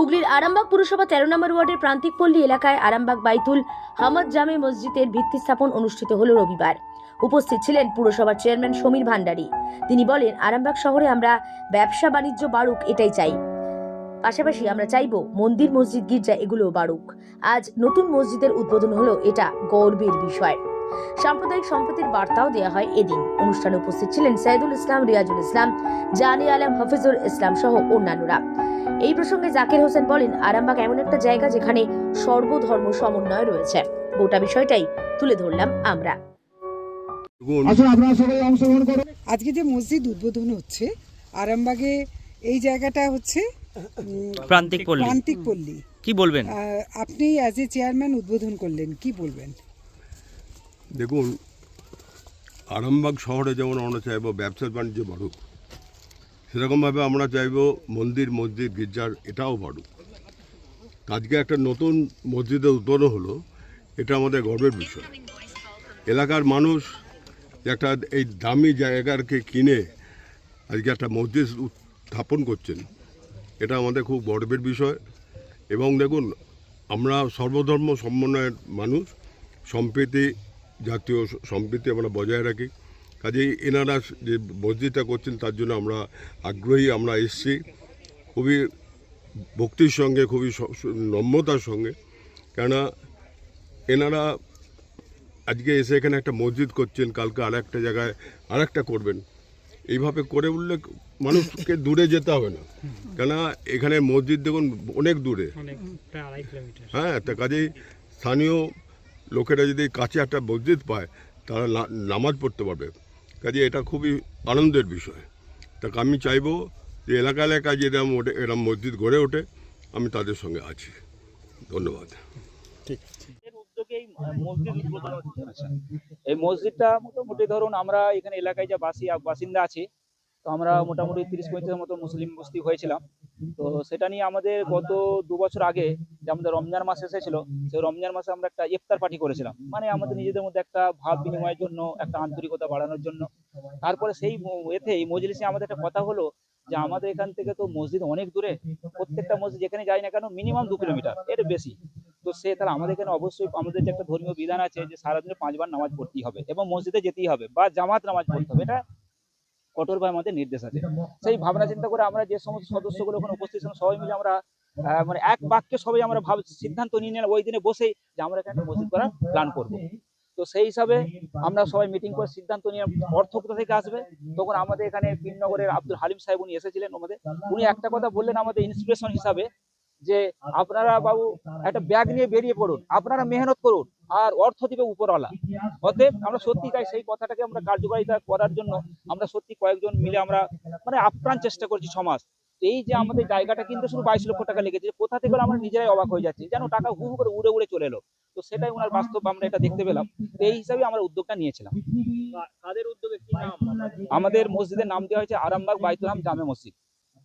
হুগলির আরামবাগ পুরসভা তেরো নম্বর ওয়ার্ডের প্রান্তিক পল্লী এলাকায় আরামবাগ বাইতুল হামদ জামে মসজিদের ভিত্তি স্থাপন অনুষ্ঠিত হল রবিবার। উপস্থিত ছিলেন পুরসভার চেয়ারম্যান সমীর ভান্ডারী। তিনি বলেন, আরামবাগ শহরে আমরা ব্যবসা বাণিজ্য বাড়ুক, এটাই চাই। পাশাপাশি আমরা চাইব মন্দির, মসজিদ, গির্জা এগুলোও বাড়ুক। আজ নতুন মসজিদের উদ্বোধন হলো, এটা গর্বের বিষয়। সাম্প্রদায়িক সম্প্রীতির বার্তাও দেওয়া হয় এদিন। অনুষ্ঠানে উপস্থিত ছিলেন সাইদুল ইসলাম, রিয়াজুল ইসলাম, জানি আলম, হাফিজুল ইসলাম সহ অন্যান্যরা। এই প্রসঙ্গে জাকির হোসেন বলেন আরামবাগ এমন একটা জায়গা যেখানে সর্বধর্ম সমন্বয় রয়েছে। গোটা বিষয়টাই তুলে ধরলাম আমরা। দেখুন আসুন আপনারা সবাই অংশগ্রহণ করুন। আজকে যে মসজিদ উদ্বোধন হচ্ছে আরামবাগে এই জায়গাটা হচ্ছে প্রান্তিক পল্লী। প্রান্তিক পল্লী। কি বলবেন? আপনি অ্যাজ এ চেয়ারম্যান উদ্বোধন করলেন কি বলবেন? দেখুন আরামবাগ শহরে যেমন আমরা চাইব ব্যবসা বাণিজ্য বাড়ুক সেরকমভাবে আমরা চাইব মন্দির, মসজিদ, গির্জার এটাও বাড়ুক। আজকে একটা নতুন মসজিদের উদ্বোধন হলো, এটা আমাদের গর্বের বিষয়। এলাকার মানুষ একটা এই দামি জায়গাকে কিনে আজকে একটা মসজিদ স্থাপন করছেন, এটা আমাদের খুব গর্বের বিষয়। এবং দেখুন, আমরা সর্বধর্ম সমন্বয়ের মানুষ, সম্প্রীতি জাতীয় সম্প্রীতি আমরা বজায় রাখি। কাজেই এনারা যে মসজিদটা করছেন তার জন্য আমরা আগ্রহী আমরা এসছি। খুবই ভক্তির সঙ্গে খুবই নম্রতার সঙ্গে। কেননা এনারা আজকে এসে এখানে একটা মসজিদ করছেন কালকে আর একটা জায়গায় আর একটা করবেন। এইভাবে করে উঠলে মানুষকে দূরে যেতে হবে না। কেননা এখানে মসজিদ দেখুন অনেক দূরে। হ্যাঁ তা কাজেই স্থানীয় লোকেরা যদি কাছে একটা মসজিদ পায় তারা নামাজ পড়তে পারবে। কাজে এটা খুবই আনন্দের বিষয়। তা আমি চাইব যে এলাকা এলাকায় যে এরম ওঠে এরম মসজিদ গড়ে ওঠে আমি তাদের সঙ্গে আছি। ধন্যবাদ। ঠিক। এই মসজিদটা মোটামুটি ধরুন আমরা এখানে এলাকায় যা বাসি বাসিন্দা আছি তো আমরা মোটামুটি তিরিশ পঁয়ত্রিশের মতো মুসলিম বস্তি হয়েছিলাম। তো সেটা নিয়ে আমাদের গত দু বছর আগে যে আমাদের রমজান মাস এসেছিল, সেই রমজান মাসে আমরা একটা ইফতার পার্টি করেছিলাম। মানে আমাদের নিজেদের মধ্যে একটা ভাব বিনিময়ের জন্য, একটা আন্তরিকতা বাড়ানোর জন্য। তারপরে সেই এতে এই মজলিসে আমাদের একটা কথা হলো যে আমাদের এখান থেকে তো মসজিদ অনেক দূরে, প্রত্যেকটা মসজিদ যেখানে যাই না কেন মিনিমাম দু কিলোমিটার, এর বেশি। তো সে তাহলে আমাদের এখানে অবশ্যই আমাদের যে একটা ধর্মীয় বিধান আছে যে সারাদিনে পাঁচবার নামাজ পড়তেই হবে এবং মসজিদে যেতেই হবে বা জামাত নামাজ পড়তে হবে। এটা কঠোরভাবে আমাদের নির্দেশ আছে। সেই ভাবনা চিন্তা করে আমরা যে সমস্ত সদস্যগুলো ওখানে উপস্থিত ছিলাম সবাই মিলে আমরা মানে এক বাক্যে সবাই আমরা ভাব সিদ্ধান্ত নিয়ে নিলাম ওই দিনে বসেই যে আমরা এখানে মসজিদ করার প্ল্যান করব। তো সেই হিসাবে আমরা সবাই মিটিং করে সিদ্ধান্ত নিয়ে অর্থ কোথা থেকে আসবে। তখন আমাদের এখানে পিননগরের আব্দুল হালিম সাহেব উনি এসেছিলেন আমাদের। উনি একটা কথা বললেন আমাদের ইন্সপিরেশন হিসাবে যে আপনারা বাবু একটা ব্যাগ নিয়ে বেরিয়ে পড়ুন আপনারা মেহনত করুন। আর অর্থ দিবে উপরওয়ালা। অতএব আমরা সত্যি তাই সেই কথাটাকে আমরা কার্যকারিতা করার জন্য আমরা সত্যি কয়েকজন মিলে আমরা মানে আপ্রাণ চেষ্টা করছি সমাজ। এই যে আমাদের জায়গাটা কিন্তু শুধু বাইশ লক্ষ টাকা লেগেছে কোথা থেকে আমরা নিজেরাই অবাক হয়ে যাচ্ছি যেন টাকা হু হু করে উড়ে উড়ে চলে এলো। তো সেটাই ওনার বাস্তব আমরা এটা দেখতে পেলাম। তো এই হিসাবে আমরা উদ্যোগটা নিয়েছিলাম। তাদের উদ্যোগে কি নাম? আমাদের মসজিদের নাম দেওয়া হয়েছে আরামবাগ বাইতুলহাম জামে মসজিদ।